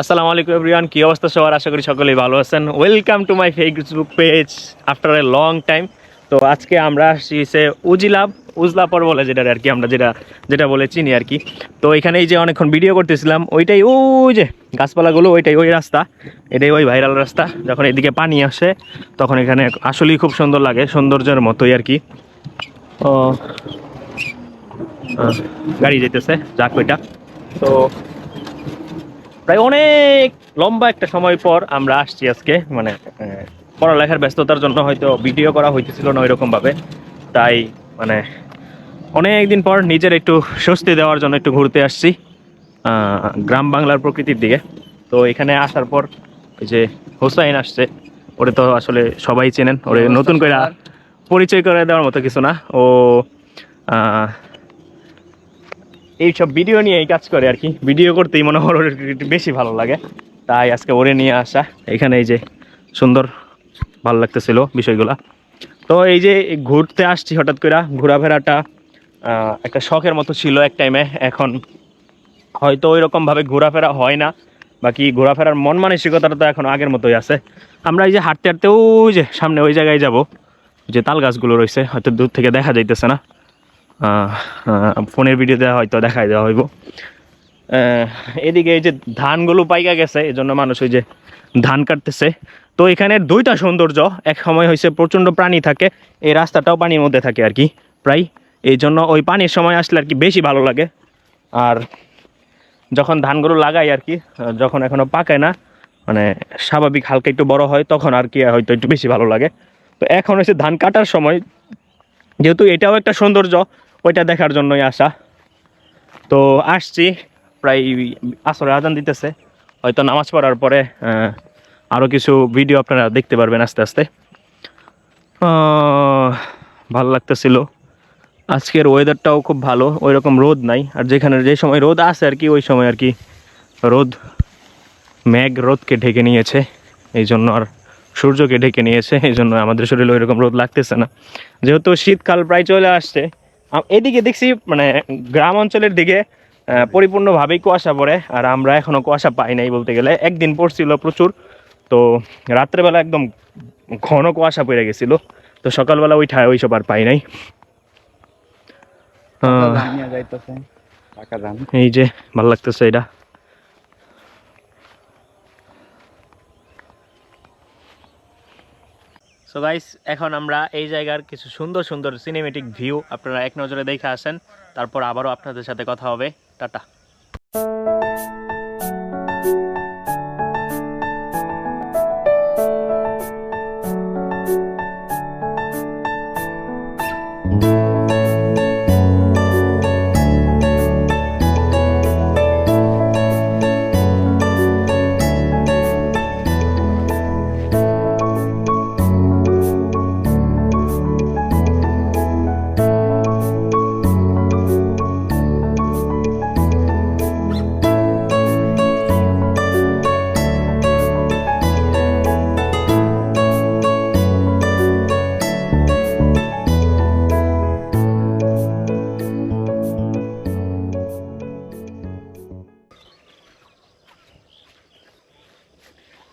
আসসালামু আলাইকুম এভরিওয়ান কি অবস্থা সবার? আশা করি সকলেই ভালো আছেন। Welcome to my Facebook page after a long time তো আজকে আমরা আসছি সে উজিলাভ উজলাপর বলে যেটা আর কি আমরা যেটা যেটা বলে চিনি আর কি। তো এখানে এই যে অনেকক্ষণ ভিডিও করতেছিলাম, ওইটাই ওই যে গাছপালাগুলো, ওইটাই ওই রাস্তা। এটাই ওই ভাইরাল রাস্তা। যখন এদিকে পানি আসে, তখন এখানে আসলেই খুব সুন্দর লাগে, সৌন্দর্যের মতোই আর কি। ও গাড়ি যেতেছে, যাক ওইটা। তো প্রায় অনেক লম্বা একটা সময় পর আমরা আসছি আজকে মানে পড়ালেখার ব্যস্ততার জন্য হয়তো ভিডিও করা হইতেছিল না ওইরকম ভাবে তাই মানে অনেক দিন পর নিজের একটু স্বস্তি দেওয়ার জন্য একটু ঘুরতে আসছি গ্রাম বাংলার প্রকৃতির দিকে। তো এখানে আসার পর ওই যে হোসাইন আসছে ওরে তো আসলে সবাই চেনেন ওরে নতুন করে পরিচয় করে দেওয়ার মতো কিছু না। ও এইসব ভিডিও নিয়ে এই কাজ করে আর কি। ভিডিও করতেই মনে হয় বেশি ভালো লাগে। তাই আজকে ওরে নিয়ে আসা। এখানে এই যে সুন্দর ভালো লাগতেছিল বিষয়গুলা। তো এই যে ঘুরতে আসছি হঠাৎ করে ঘোরাফেরাটা একটা শখের মতো ছিল এক টাইমে এখন হয়তো ওই রকমভাবে ঘোরাফেরা হয় না। বাকি ঘোরাফেরার মন মানসিকতাটা তো এখন আগের মতোই আছে। আমরা এই যে হাঁটতে হাঁটতে ওই যে সামনে ওই জায়গায় যাব। যে তাল গাছগুলো রয়েছে, হয়তো দূর থেকে দেখা যাইতেছে না। ফোনের ভিডিওতে হয়তো দেখাই দেওয়া হইব। এদিকে এই যে ধানগুলো পাইকা গেছে এই জন্য মানুষ ওই যে ধান কাটতেছে। তো এখানে দুইটা সৌন্দর্য, এক সময় হয়েছে প্রচণ্ড প্রাণী থাকে, এই রাস্তাটাও পানির মধ্যে থাকে আর কি, প্রায়। এই জন্য ওই পানির সময় আসলে আর কি বেশি ভালো লাগে। আর যখন ধানগুলো লাগাই আর কি, যখন এখনও পাকায় না মানে স্বাভাবিক হালকা একটু বড় হয়, তখন আর কি হয়তো একটু বেশি ভালো লাগে। তো এখন হচ্ছে ধান কাটার সময়, যেহেতু এটাও একটা সৌন্দর্য ওইটা দেখার জন্যই আসা। তো আসছি, প্রায় আসরে আজান দিতেছে। হয়তো নামাজ পড়ার পরে আরও কিছু ভিডিও আপনারা দেখতে পারবেন আস্তে আস্তে। ভালো লাগতেছিল। আজকের ওয়েদারটাও খুব ভালো ওই রকম রোদ নাই। আর যেখানে যে সময় রোদ আসে আর কি, ওই সময় আর কি রোদ, মেঘ রোদকে ঢেকে নিয়েছে। এই জন্য আর সূর্যকে ঢেকে নিয়েছে। এই জন্য আমাদের শরীরে ওই রকম রোদ লাগতেছে না। যেহেতু শীতকাল প্রায় চলে আসছে এদিকে দেখছি মানে গ্রাম অঞ্চলের দিকে পরিপূর্ণভাবেই কুয়াশা পড়ে আর আমরা এখনও কুয়াশা পাই নাই বলতে গেলে। একদিন পড়ছিল প্রচুর তো রাত্রেবেলা একদম ঘন কুয়াশা পড়ে গেছিল তো সকালবেলা ওই ঠায় ওইসব আর পাই নাই। এই যে ভালো লাগতেছে এটা। সো গাইস এখন আমরা এই জায়গার কিছু সুন্দর সুন্দর সিনেমেটিক ভিউ আপনারা এক নজরে দেখে আসেন। তারপর আবারও আপনাদের সাথে কথা হবে। টাটা।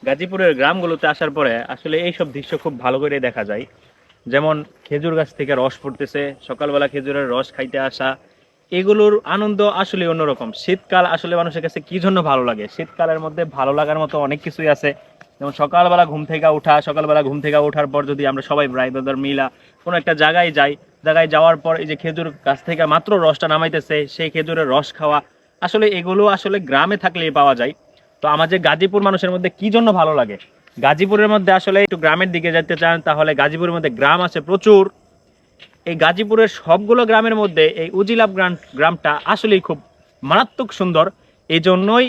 গাজীপুরের গ্রামগুলোতে আসার পরে আসলে এইসব দৃশ্য খুব ভালো করে দেখা যায়। যেমন খেজুর গাছ থেকে রস পড়তেছে, সকালবেলা খেজুরের রস খাইতে আসা, এগুলোর আনন্দ আসলে অন্যরকম। শীতকাল আসলে মানুষের কাছে কি জন্য ভালো লাগে? শীতকালের মধ্যে ভালো লাগার মতো অনেক কিছুই আছে। যেমন সকালবেলা ঘুম থেকে ওঠা সকালবেলা ঘুম থেকে ওঠার পর যদি আমরা সবাই ভাই ব্রাদার মিলা কোনো একটা জায়গায় যাই, জায়গায় যাওয়ার পর এই যে খেজুর গাছ থেকে মাত্র রসটা নামাইতেছে, সেই খেজুরের রস খাওয়া, আসলে এগুলো আসলে গ্রামে থাকলেই পাওয়া যায়। তো আমাদের গাজীপুর মানুষের মধ্যে কি জন্য ভালো লাগে? গাজীপুরের মধ্যে আসলে একটু গ্রামের দিকে যেতে চান, তাহলে গাজীপুরের মধ্যে গ্রাম আছে প্রচুর। এই গাজীপুরের সবগুলো গ্রামের মধ্যে এই উজিলাভ গ্রাম, গ্রামটা আসলেই খুব মারাত্মক সুন্দর। এই জন্যই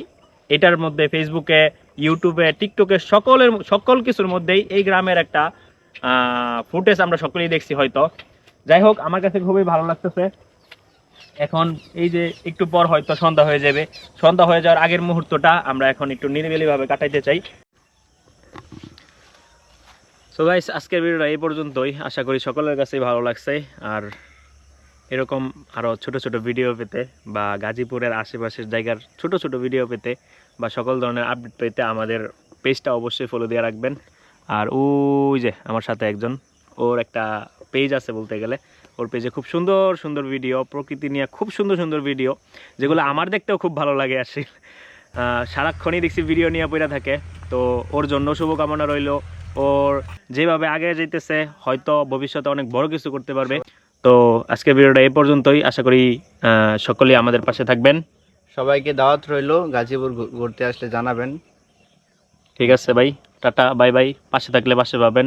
এটার মধ্যে ফেসবুকে ইউটিউবে টিকটকে সকলের, সকল কিছুর মধ্যেই এই গ্রামের একটা ফুটেজ আমরা সকলেই দেখছি হয়তো। যাই হোক, আমার কাছে খুবই ভালো লাগতেছে। এখন এই যে একটু পর হয়তো সন্ধ্যা হয়ে যাবে। সন্ধ্যা হয়ে যাওয়ার আগের মুহূর্তটা আমরা এখন একটু নিরিবিলিভাবে কাটাইতে চাই। সো গাইস আজকের ভিডিওটা এই পর্যন্তই। আশা করি সকলের কাছেই ভালো লাগছে। আর এরকম আরও ছোট ছোট ভিডিও পেতে বা গাজীপুরের আশেপাশের জায়গার ছোট ছোট ভিডিও পেতে বা সকল ধরনের আপডেট পেতে আমাদের পেজটা অবশ্যই ফলো দিয়ে রাখবেন। আর ওই যে আমার সাথে একজন ওর একটা পেজ আছে বলতে গেলে। ওর পেজে খুব সুন্দর সুন্দর ভিডিও প্রকৃতি নিয়ে খুব সুন্দর সুন্দর ভিডিও যেগুলো আমার দেখতেও খুব ভালো লাগে আসি সারাক্ষণই দেখছি ভিডিও নিয়ে পড়ে থাকে। তো ওর জন্য শুভকামনা রইল। ওর যেভাবে আগে যেতেছে হয়তো ভবিষ্যতে অনেক বড় কিছু করতে পারবে। তো আজকের ভিডিওটা এই পর্যন্তই। আশা করি সকলেই আমাদের পাশে থাকবেন। সবাইকে দাওয়াত রইল। গাজীপুর ঘুরতে আসলে জানাবেন। ঠিক আছে ভাই। Tata bye bye. পাশে থাকলে পাশে পাবেন।